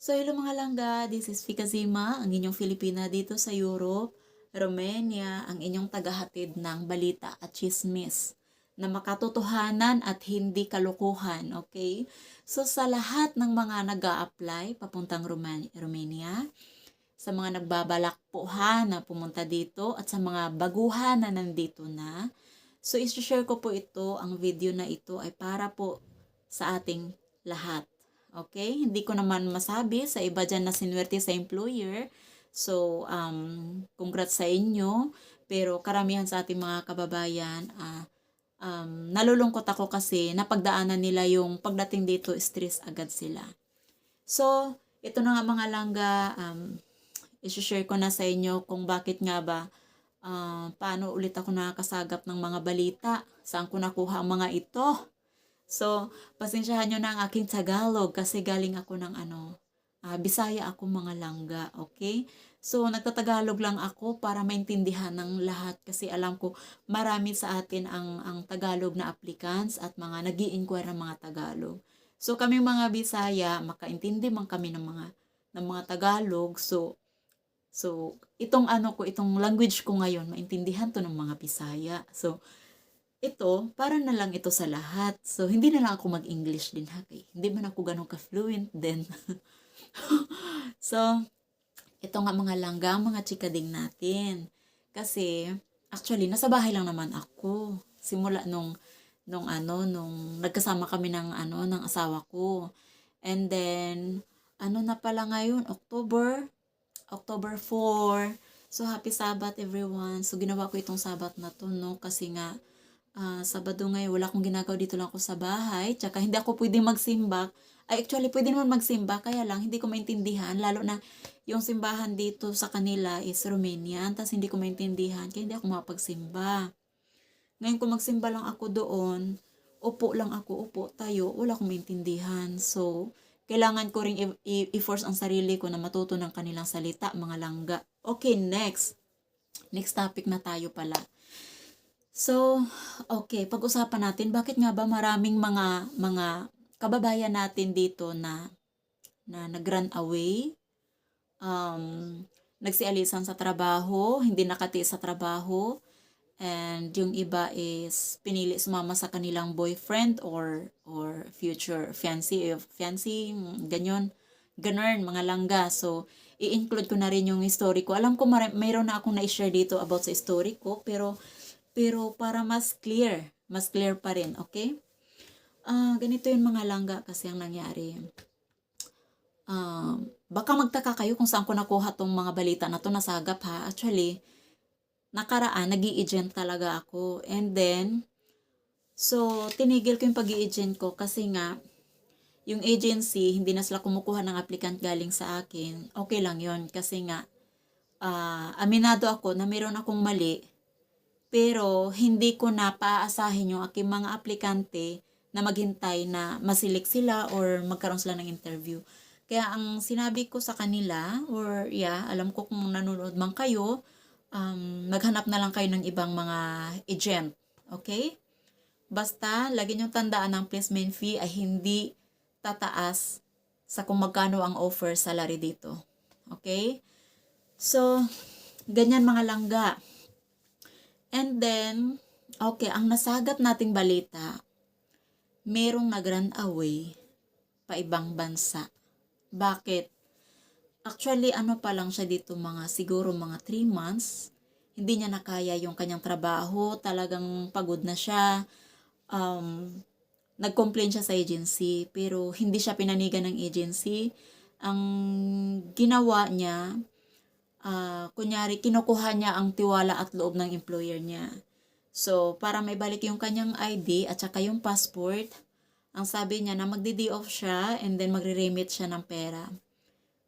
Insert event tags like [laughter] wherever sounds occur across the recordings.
So, hello mga langga, this is Fika Zima, ang inyong Filipina dito sa Europe, Romania, ang inyong tagahatid ng balita at chismis na makatotohanan at hindi kalukuhan, okay? So, sa lahat ng mga nag apply papuntang Roman- Romania, sa mga nagbabalak po ha na pumunta dito at sa mga baguhan na nandito na, so isi-share ko po ito, ang video na ito ay para po sa ating lahat. Okay? Hindi ko naman masabi sa iba dyan na sinwerte sa employer. So, um, congrats sa inyo. Pero karamihan sa ating mga kababayan, ah, um, nalulungkot ako kasi napagdaanan nila yung pagdating dito, stress agad sila. So, ito na nga mga langga, um, isi-share ko na sa inyo kung bakit nga ba, ah, paano ulit ako nakakasagap ng mga balita, saan ko nakuha ang mga ito. So, pasensyahan nyo na ang aking Tagalog kasi galing ako ng ano, ah, Bisaya ako mga langga, okay? So, nagtatagalog lang ako para maintindihan ng lahat kasi alam ko marami sa atin ang, ang Tagalog na applicants at mga nag inquire ng mga Tagalog. So, kami mga Bisaya, makaintindi man kami ng mga ng mga Tagalog. So, so itong ano ko, itong language ko ngayon, maintindihan to ng mga Bisaya. So, ito, para na lang ito sa lahat. So, hindi na lang ako mag-English din ha. Kay, hindi man ako ganun ka-fluent din. [laughs] so, ito nga mga langga, mga chikading natin. Kasi, actually, nasa bahay lang naman ako. Simula nung, nung ano, nung nagkasama kami ng ano, ng asawa ko. And then, ano na pala ngayon, October, October 4. So, happy Sabbath everyone. So, ginawa ko itong Sabbath na to, no? Kasi nga, ah, Sabado ngayon, wala akong ginagawa dito lang ako sa bahay. Tsaka hindi ako pwedeng magsimba. Ay, actually, pwede naman magsimba. Kaya lang, hindi ko maintindihan. Lalo na yung simbahan dito sa kanila is Romanian. Tapos hindi ko maintindihan. Kaya hindi ako makapagsimba. Ngayon, kung magsimba lang ako doon, upo lang ako, upo tayo, wala akong maintindihan. So, kailangan ko rin i- i- i-force ang sarili ko na matuto ng kanilang salita, mga langga. Okay, next. Next topic na tayo pala. So, okay, pag-usapan natin bakit nga ba maraming mga mga kababayan natin dito na na nag-run away, um, nagsialisan sa trabaho, hindi nakati sa trabaho, and yung iba is pinili sumama sa kanilang boyfriend or or future fiancé, eh, fiancé, ganyan, ganun, mga langga. So, i-include ko na rin yung story ko. Alam ko mayroon na akong na-share dito about sa story ko, pero pero para mas clear, mas clear pa rin, okay? Ah, ganito yung mga langga kasi ang nangyari. Um, baka magtaka kayo kung saan ko nakuha tong mga balita na to nasagap ha. Actually, nakaraan, nag agent talaga ako. And then, so, tinigil ko yung pag agent ko kasi nga, yung agency, hindi na sila kumukuha ng applicant galing sa akin. Okay lang yon kasi nga, ah, aminado ako na meron akong mali pero hindi ko na paaasahin yung aking mga aplikante na maghintay na masilik sila or magkaroon sila ng interview. Kaya ang sinabi ko sa kanila, or yeah, alam ko kung nanonood man kayo, um, maghanap na lang kayo ng ibang mga agent. Okay? Basta, lagi niyong tandaan ng placement fee ay hindi tataas sa kung magkano ang offer salary dito. Okay? So, ganyan mga langga. And then, okay, ang nasagap nating balita, merong nag-run away pa ibang bansa. Bakit? Actually, ano pa lang siya dito mga siguro mga 3 months. Hindi niya nakaya yung kanyang trabaho. Talagang pagod na siya. Um, nag-complain siya sa agency. Pero hindi siya pinanigan ng agency. Ang ginawa niya, ah kunyari, kinukuha niya ang tiwala at loob ng employer niya. So, para may balik yung kanyang ID at saka yung passport, ang sabi niya na magdi off siya and then magre-remit siya ng pera.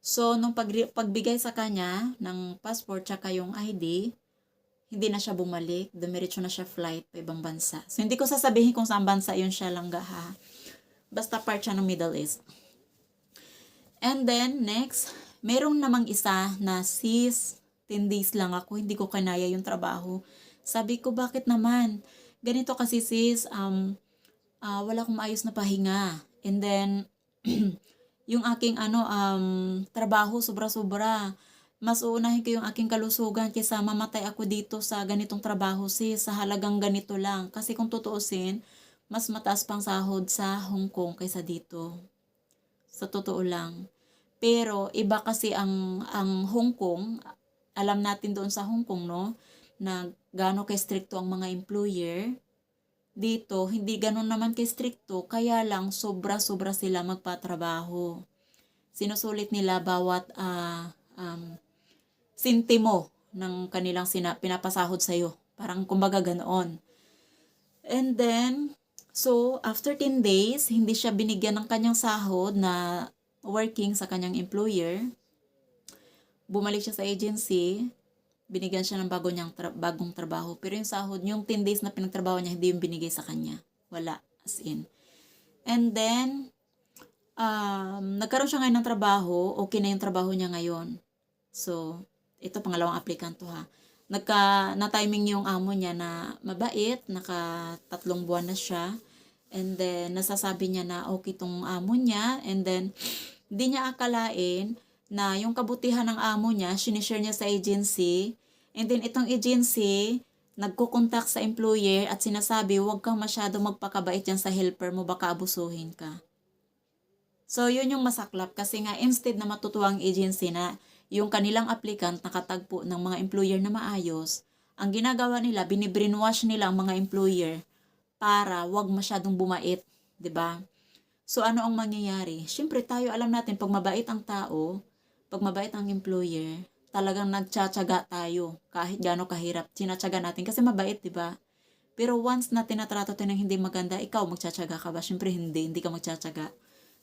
So, nung pag pagbigay sa kanya ng passport tsaka yung ID, hindi na siya bumalik. Dumiretso na siya flight pa ibang bansa. So, hindi ko sasabihin kung saan bansa yun siya lang ha. Basta part siya ng Middle East. And then, next, merong namang isa na sis, 10 days lang ako, hindi ko kanaya yung trabaho. Sabi ko, bakit naman? Ganito kasi sis, um, ah, wala akong maayos na pahinga. And then, [clears throat] yung aking ano, um, trabaho sobra-sobra. Mas uunahin ko yung aking kalusugan kaysa mamatay ako dito sa ganitong trabaho sis, sa halagang ganito lang. Kasi kung tutuusin, mas mataas pang sahod sa Hong Kong kaysa dito. Sa totoo lang. Pero iba kasi ang ang Hong Kong, alam natin doon sa Hong Kong no, na gaano ka stricto ang mga employer. Dito, hindi ganun naman ka stricto, kaya lang sobra-sobra sila magpatrabaho. Sinusulit nila bawat ah, um, sintimo ng kanilang sina- pinapasahod sa'yo. Parang kumbaga ganoon. And then, so after 10 days, hindi siya binigyan ng kanyang sahod na working sa kanyang employer. Bumalik siya sa agency, binigyan siya ng bago niyang tra- bagong trabaho. Pero yung sahod, yung 10 days na pinagtrabaho niya, hindi yung binigay sa kanya. Wala, as in. And then, um, nagkaroon siya ngayon ng trabaho, okay na yung trabaho niya ngayon. So, ito pangalawang applicant to ha. Nagka, na-timing yung amo niya na mabait, naka tatlong buwan na siya. And then, nasasabi niya na okay tong amo niya. And then, hindi niya akalain na yung kabutihan ng amo niya, sinishare niya sa agency. And then, itong agency, nagkukontak sa employer at sinasabi, huwag kang masyado magpakabait dyan sa helper mo, baka abusuhin ka. So, yun yung masaklap kasi nga instead na matutuwa ang agency na yung kanilang applicant nakatagpo ng mga employer na maayos, ang ginagawa nila, binibrainwash nila ang mga employer para wag masyadong bumait, 'di ba? So ano ang mangyayari? Siyempre tayo alam natin pag mabait ang tao, pag mabait ang employer, talagang nagtsatsaga tayo kahit gaano kahirap. Sinatsaga natin kasi mabait, 'di ba? Pero once na tinatrato tayo ng hindi maganda, ikaw magtsatsaga ka ba? Siyempre hindi, hindi ka magtsatsaga.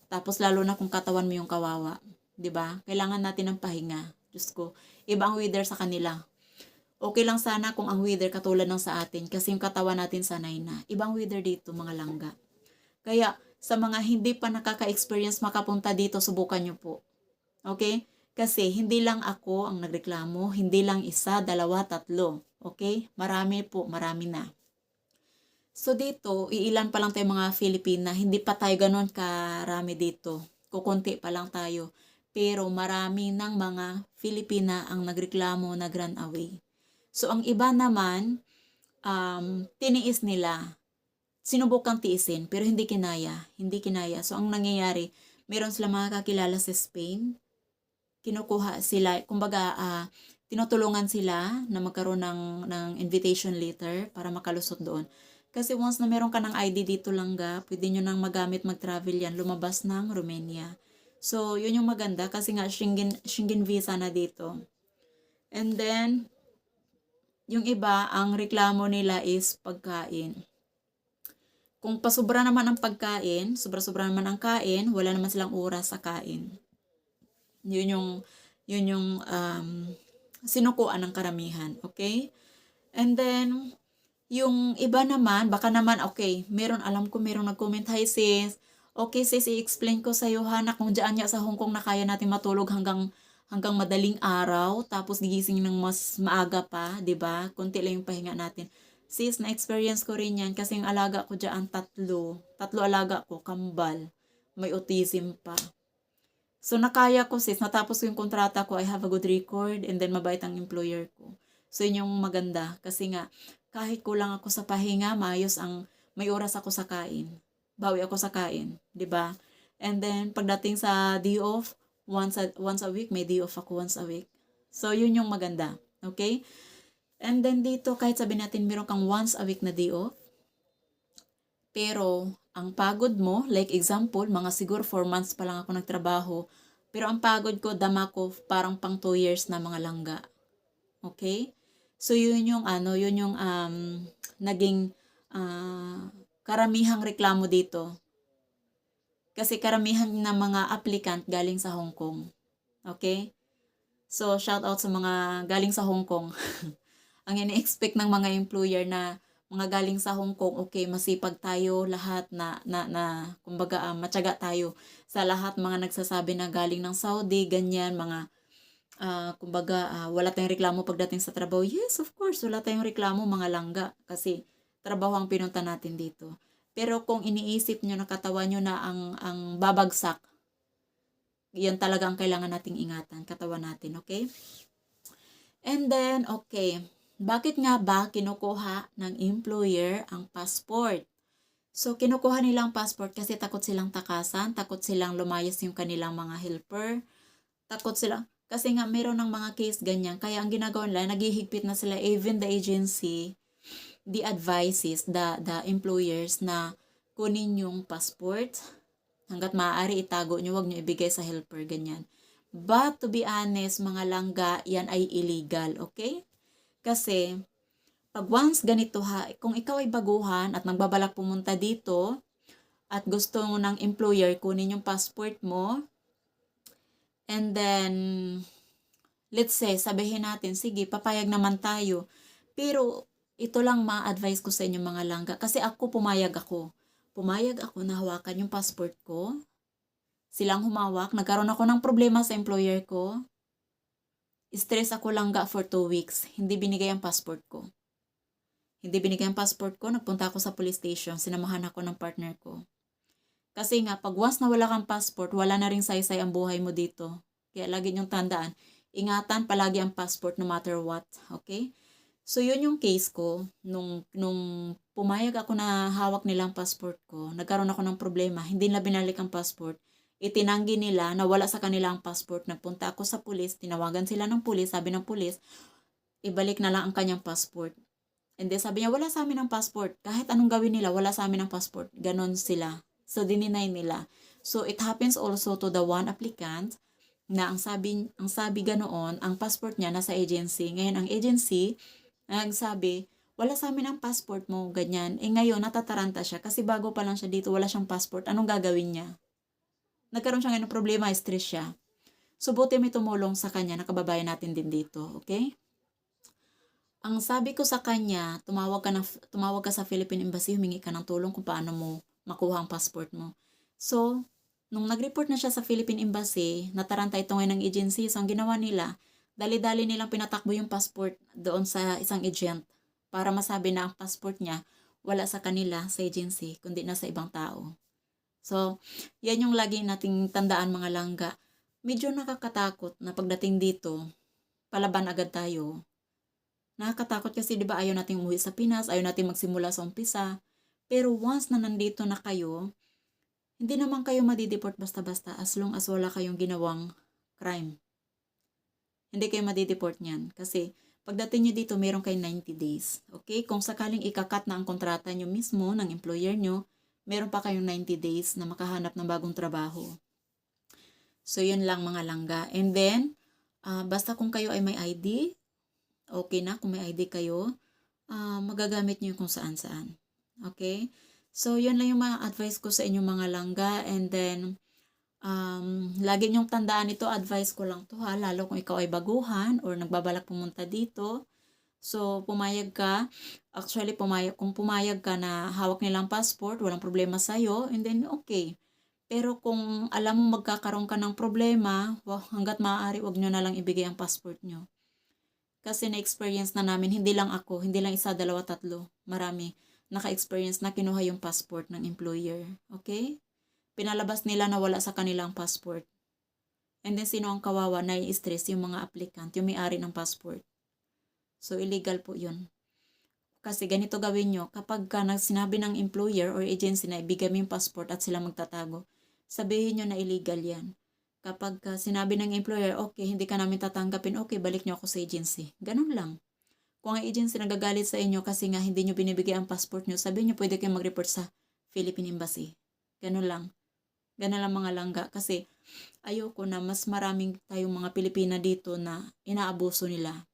Tapos lalo na kung katawan mo yung kawawa, 'di ba? Kailangan natin ng pahinga. Diyos ko, iba weather sa kanila. Okay lang sana kung ang weather katulad ng sa atin kasi yung katawan natin sanay na. Ibang weather dito mga langga. Kaya sa mga hindi pa nakaka-experience makapunta dito, subukan nyo po. Okay? Kasi hindi lang ako ang nagreklamo, hindi lang isa, dalawa, tatlo. Okay? Marami po, marami na. So dito, iilan pa lang tayo mga Filipina, hindi pa tayo ganun karami dito. Kukunti pa lang tayo. Pero marami ng mga Filipina ang nagreklamo na run away. So ang iba naman, um, tiniis nila. Sinubukang tiisin, pero hindi kinaya. Hindi kinaya. So ang nangyayari, meron sila mga kakilala sa Spain. Kinukuha sila, kumbaga, ah, tinutulungan sila na magkaroon ng, ng invitation letter para makalusot doon. Kasi once na meron ka ng ID dito lang ga, pwede nyo nang magamit mag-travel yan, lumabas ng Romania. So, yun yung maganda kasi nga Schengen, Schengen visa na dito. And then, yung iba, ang reklamo nila is pagkain. Kung pasobra naman ang pagkain, sobra-sobra naman ang kain, wala naman silang oras sa kain. Yun yung, yun yung um, sinukuan ng karamihan. Okay? And then, yung iba naman, baka naman, okay, meron, alam ko meron nag-comment, hi sis, okay sis, i-explain ko sa'yo ha, na kung dyan niya sa Hong Kong na kaya natin matulog hanggang hanggang madaling araw, tapos gigising ng mas maaga pa, ba? Konti lang yung pahinga natin. Sis, na-experience ko rin yan kasi yung alaga ko dyan tatlo. Tatlo alaga ko, kambal. May autism pa. So, nakaya ko sis, natapos ko yung kontrata ko, I have a good record, and then mabait ang employer ko. So, yun yung maganda. Kasi nga, kahit kulang ako sa pahinga, maayos ang, may oras ako sa kain. Bawi ako sa kain, ba? And then, pagdating sa day off, once a, once a week, may day off ako once a week. So, yun yung maganda. Okay? And then dito, kahit sabi natin meron kang once a week na day off, pero ang pagod mo, like example, mga siguro 4 months pa lang ako nagtrabaho, pero ang pagod ko, dama ko parang pang 2 years na mga langga. Okay? So, yun yung ano, yun yung um, naging uh, karamihang reklamo dito. Kasi karamihan ng mga applicant galing sa Hong Kong. Okay? So, shout out sa mga galing sa Hong Kong. [laughs] Ang ini-expect ng mga employer na mga galing sa Hong Kong, okay, masipag tayo lahat na, na, na kumbaga, uh, matyaga tayo sa lahat mga nagsasabi na galing ng Saudi, ganyan, mga, uh, kumbaga, uh, wala tayong reklamo pagdating sa trabaho. Yes, of course, wala tayong reklamo, mga langga, kasi trabaho ang pinunta natin dito. Pero kung iniisip nyo na katawan nyo na ang, ang babagsak, Yan talaga ang kailangan nating ingatan, katawan natin, okay? And then, okay, bakit nga ba kinukuha ng employer ang passport? So, kinukuha nilang passport kasi takot silang takasan, takot silang lumayas yung kanilang mga helper, takot sila, kasi nga meron ng mga case ganyan, kaya ang ginagawa nila, naghihigpit na sila, even the agency, the advices, the, the employers na kunin yung passport, hanggat maaari itago nyo, wag nyo ibigay sa helper, ganyan. But to be honest, mga langga, yan ay illegal, okay? Kasi, pag once ganito ha, kung ikaw ay baguhan at nagbabalak pumunta dito, at gusto mo ng employer kunin yung passport mo, and then, let's say, sabihin natin, sige, papayag naman tayo. Pero, ito lang ma-advise ko sa inyo mga langga. Kasi ako, pumayag ako. Pumayag ako na hawakan yung passport ko. Silang humawak. Nagkaroon ako ng problema sa employer ko. Stress ako langga for two weeks. Hindi binigay ang passport ko. Hindi binigay ang passport ko. Nagpunta ako sa police station. Sinamahan ako ng partner ko. Kasi nga, pag once na wala kang passport, wala na ring saysay ang buhay mo dito. Kaya lagi niyong tandaan, ingatan palagi ang passport no matter what. Okay? So, yun yung case ko. Nung, nung pumayag ako na hawak nila ang passport ko, nagkaroon ako ng problema. Hindi nila binalik ang passport. Itinanggi nila na wala sa kanila ang passport. Nagpunta ako sa pulis, tinawagan sila ng pulis, sabi ng pulis, ibalik na lang ang kanyang passport. And then sabi niya, wala sa amin ang passport. Kahit anong gawin nila, wala sa amin ang passport. Ganon sila. So, dininay nila. So, it happens also to the one applicant na ang sabi, ang sabi ganoon, ang passport niya nasa agency. Ngayon, ang agency, nagsabi, wala sa amin ang passport mo, ganyan. Eh ngayon, natataranta siya kasi bago pa lang siya dito, wala siyang passport. Anong gagawin niya? Nagkaroon siya ngayon ng problema, stress siya. So, buti may tumulong sa kanya, nakababayan natin din dito, okay? Ang sabi ko sa kanya, tumawag ka, na, tumawag ka sa Philippine Embassy, humingi ka ng tulong kung paano mo makuha ang passport mo. So, nung nag-report na siya sa Philippine Embassy, nataranta ito ngayon ng agency, so ang ginawa nila, dali-dali nilang pinatakbo yung passport doon sa isang agent para masabi na ang passport niya wala sa kanila sa agency, kundi nasa ibang tao. So, yan yung lagi nating tandaan mga langga. Medyo nakakatakot na pagdating dito, palaban agad tayo. Nakakatakot kasi 'di ba ayaw nating umuwi sa Pinas, ayaw nating magsimula sa umpisa. Pero once na nandito na kayo, hindi naman kayo madideport basta-basta as long as wala kayong ginawang crime. Hindi kayo madideport niyan kasi pagdating nyo dito, meron kayong 90 days. Okay? Kung sakaling ikakat na ang kontrata nyo mismo ng employer nyo, meron pa kayong 90 days na makahanap ng bagong trabaho. So, yun lang mga langga. And then, uh, basta kung kayo ay may ID, okay na kung may ID kayo, uh, magagamit nyo kung saan-saan. Okay? So, yun lang yung mga advice ko sa inyo mga langga. And then, um, lagi niyong tandaan ito, advice ko lang to ha, lalo kung ikaw ay baguhan or nagbabalak pumunta dito. So, pumayag ka. Actually, pumayag, kung pumayag ka na hawak nilang passport, walang problema sa'yo, and then okay. Pero kung alam mo magkakaroon ka ng problema, well, hanggat maaari, wag nyo na lang ibigay ang passport nyo. Kasi na-experience na namin, hindi lang ako, hindi lang isa, dalawa, tatlo, marami, naka-experience na kinuha yung passport ng employer. Okay? Pinalabas nila na wala sa kanilang passport. And then, sino ang kawawa na i-stress? Yung mga applicant, yung may-ari ng passport. So, illegal po yun. Kasi ganito gawin nyo, kapag ka sinabi ng employer or agency na ibigay mo yung passport at sila magtatago, sabihin nyo na illegal yan. Kapag ka sinabi ng employer, okay, hindi ka namin tatanggapin, okay, balik nyo ako sa agency. Ganun lang. Kung ang agency nagagalit sa inyo kasi nga hindi nyo binibigay ang passport nyo, sabihin nyo pwede kayo mag-report sa Philippine Embassy. Ganun lang. Ganun lang mga langga. Kasi ayoko na mas maraming tayong mga Pilipina dito na inaabuso nila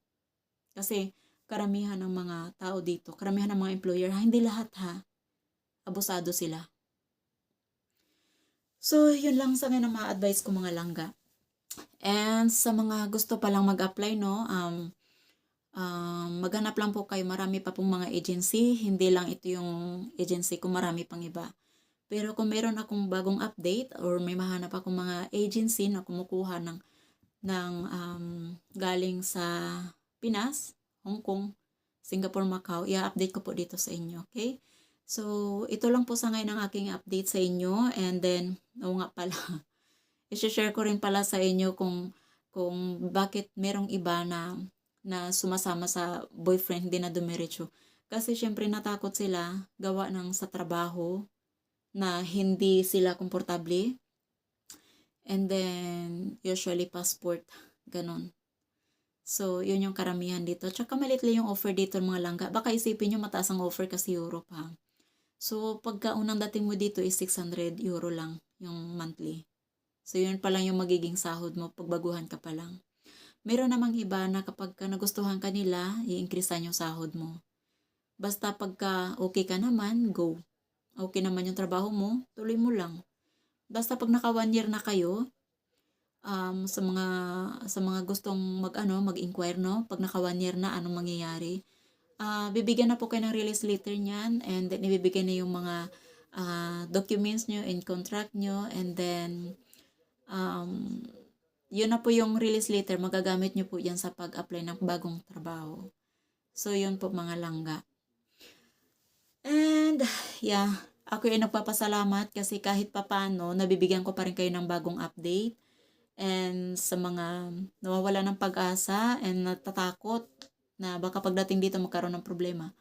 kasi karamihan ng mga tao dito, karamihan ng mga employer, ha, hindi lahat ha, abusado sila. So, yun lang sa ngayon ang mga advice ko mga langga. And sa mga gusto pa lang mag-apply, no, um, um, maghanap lang po kayo. Marami pa pong mga agency. Hindi lang ito yung agency ko, marami pang iba. Pero kung meron akong bagong update or may mahanap akong mga agency na kumukuha ng, ng um, galing sa Pinas, Hong Kong, Singapore, Macau, i-update ko po dito sa inyo, okay? So, ito lang po sa ngayon ang aking update sa inyo. And then, oo nga pala, [laughs] i-share ko rin pala sa inyo kung kung bakit merong iba na na sumasama sa boyfriend hindi na dumiretso. Kasi syempre natakot sila gawa ng sa trabaho na hindi sila komportable. And then usually passport, ganon. So, yun yung karamihan dito. Tsaka malit lang yung offer dito ng mga langga. Baka isipin nyo mataas ang offer kasi Europe ha. So, pagka unang dating mo dito is 600 euro lang yung monthly. So, yun pa lang yung magiging sahod mo pagbaguhan ka pa lang. Meron namang iba na kapag ka nagustuhan ka nila, i-increasean yung sahod mo. Basta pagka okay ka naman, go. Okay naman yung trabaho mo, tuloy mo lang. Basta pag naka one year na kayo, um, sa mga sa mga gustong mag ano, mag-inquire no, pag naka one year na anong mangyayari. Ah, bibigyan na po kayo ng release letter niyan and then ibibigay na yung mga ah, documents nyo and contract nyo and then um, yun na po yung release letter, magagamit nyo po yan sa pag-apply ng bagong trabaho. So, yun po mga langga. And, yeah, ako ay nagpapasalamat kasi kahit papano, nabibigyan ko pa rin kayo ng bagong update. And sa mga nawawala ng pag-asa and natatakot na baka pagdating dito magkaroon ng problema.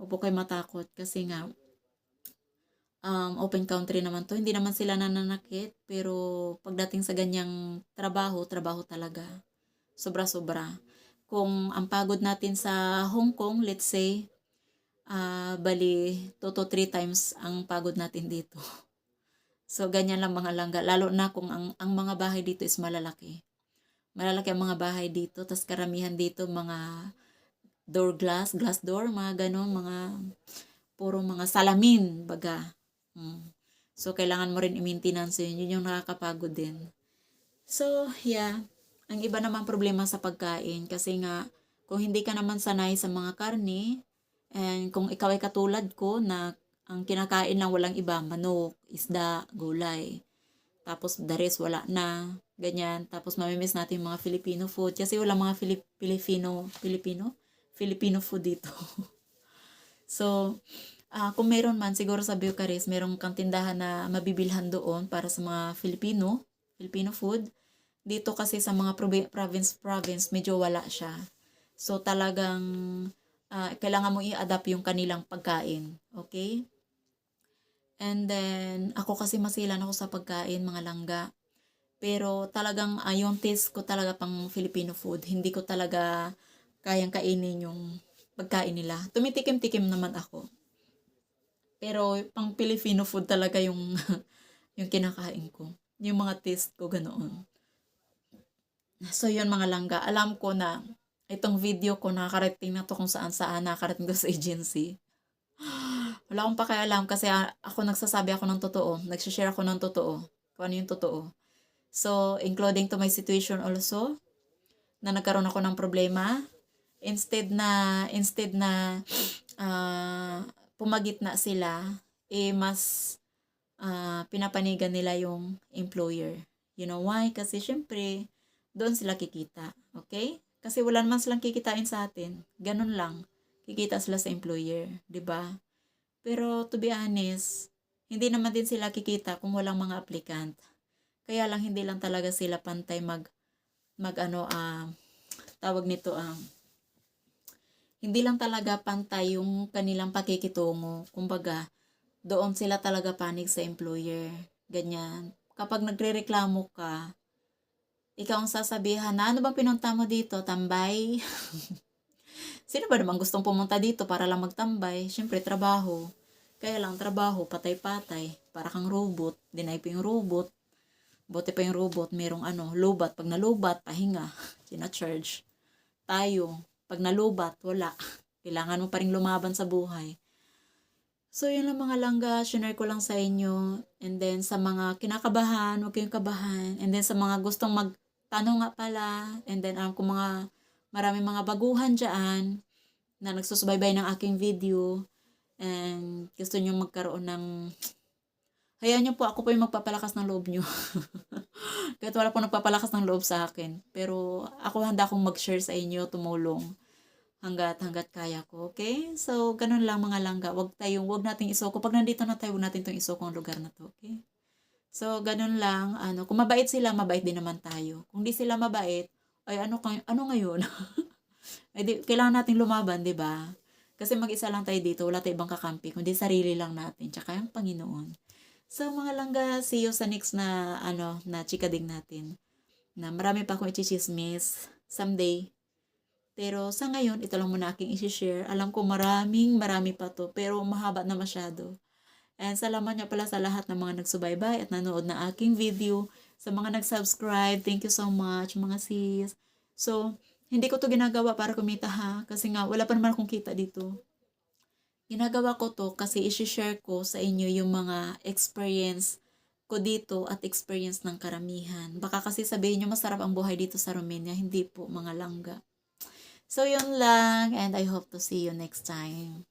Huwag po kayo matakot kasi nga um, open country naman to. Hindi naman sila nananakit pero pagdating sa ganyang trabaho, trabaho talaga. Sobra-sobra. Kung ang pagod natin sa Hong Kong, let's say, ah bali 2 to 3 times ang pagod natin dito. So, ganyan lang mga langga. Lalo na kung ang, ang mga bahay dito is malalaki. Malalaki ang mga bahay dito. Tapos karamihan dito mga door glass, glass door, mga ganon, mga puro mga salamin, baga. Mm. So, kailangan mo rin i-maintenance yun. Yun yung nakakapagod din. So, yeah. Ang iba naman problema sa pagkain kasi nga kung hindi ka naman sanay sa mga karne and kung ikaw ay katulad ko na ang kinakain lang walang iba, manok, isda, gulay. Tapos the wala na, ganyan. Tapos mamimiss natin yung mga Filipino food kasi wala mga Filip Filipino, Filipino? Filipino food dito. [laughs] so, ah kung meron man, siguro sa Bucharest, merong kang tindahan na mabibilhan doon para sa mga Filipino, Filipino food. Dito kasi sa mga provi- province province medyo wala siya. So talagang ah, kailangan mo i-adapt yung kanilang pagkain. Okay? And then, ako kasi masilan ako sa pagkain, mga langga. Pero talagang uh, yung taste ko talaga pang Filipino food. Hindi ko talaga kayang kainin yung pagkain nila. Tumitikim-tikim naman ako. Pero pang Filipino food talaga yung [laughs] yung kinakain ko. Yung mga taste ko ganoon. So yun mga langga, alam ko na itong video ko nakakarating na to kung saan saan nakakarating to sa agency. Wala akong pakialam kasi a- ako nagsasabi ako ng totoo. Nagsishare ako ng totoo. Kung ano yung totoo. So, including to my situation also, na nagkaroon ako ng problema, instead na, instead na ah, pumagitna sila, eh mas ah, pinapanigan nila yung employer. You know why? Kasi syempre, doon sila kikita. Okay? Kasi wala naman silang kikitain sa atin. Ganun lang. Kikita sila sa employer. 'di ba? Pero to be honest, hindi naman din sila kikita kung walang mga applicant. Kaya lang hindi lang talaga sila pantay mag mag ano ah tawag nito ah hindi lang talaga pantay yung kanilang pakikitungo. Kumbaga, doon sila talaga panig sa employer. Ganyan. Kapag nagrereklamo ka, ikaw ang sasabihan na ano bang pinunta mo dito? Tambay? [laughs] Sino ba naman gustong pumunta dito para lang magtambay? Siyempre, trabaho. Kaya lang, trabaho, patay-patay. Para kang robot. Dinay pa yung robot. Buti pa yung robot, merong ano, lubat. Pag nalubat, pahinga. [laughs] Sina-charge. Tayo, pag nalubat, wala. [laughs] Kailangan mo pa rin lumaban sa buhay. So, yun lang mga langga. Share ko lang sa inyo. And then, sa mga kinakabahan, huwag kayong kabahan. And then, sa mga gustong magtanong nga pala. And then, alam ko mga maraming mga baguhan dyan na nagsusubaybay ng aking video. And gusto nyo magkaroon ng... Hayaan nyo po, ako po yung magpapalakas ng loob nyo. [laughs] Kahit wala po nagpapalakas ng loob sa akin. Pero ako handa akong mag-share sa inyo, tumulong hanggat hanggat kaya ko. Okay? So, ganun lang mga langga. Wag tayong, wag nating isoko. Pag nandito na tayo, wag natin itong isoko ang lugar na to. Okay? So, ganun lang. Ano, kung mabait sila, mabait din naman tayo. Kung di sila mabait, ay ano, ano ngayon? [laughs] ay di, kailangan natin lumaban, di ba? Kasi mag-isa lang tayo dito, wala tayong ibang kakampi, kundi sarili lang natin, tsaka yung Panginoon. So, mga langga, see you sa next na, ano, na chikading natin. Na marami pa akong ichismis someday. Pero sa ngayon, ito lang muna aking isi-share. Alam ko maraming marami pa to, pero mahaba na masyado. And salamat niya pala sa lahat ng mga nagsubaybay at nanood na aking video. Sa mga nag-subscribe, thank you so much mga sis. So, hindi ko to ginagawa para kumita ha. Kasi nga, wala pa naman akong kita dito. Ginagawa ko to kasi isi-share ko sa inyo yung mga experience ko dito at experience ng karamihan. Baka kasi sabihin nyo masarap ang buhay dito sa Romania. Hindi po mga langga. So, yun lang. And I hope to see you next time.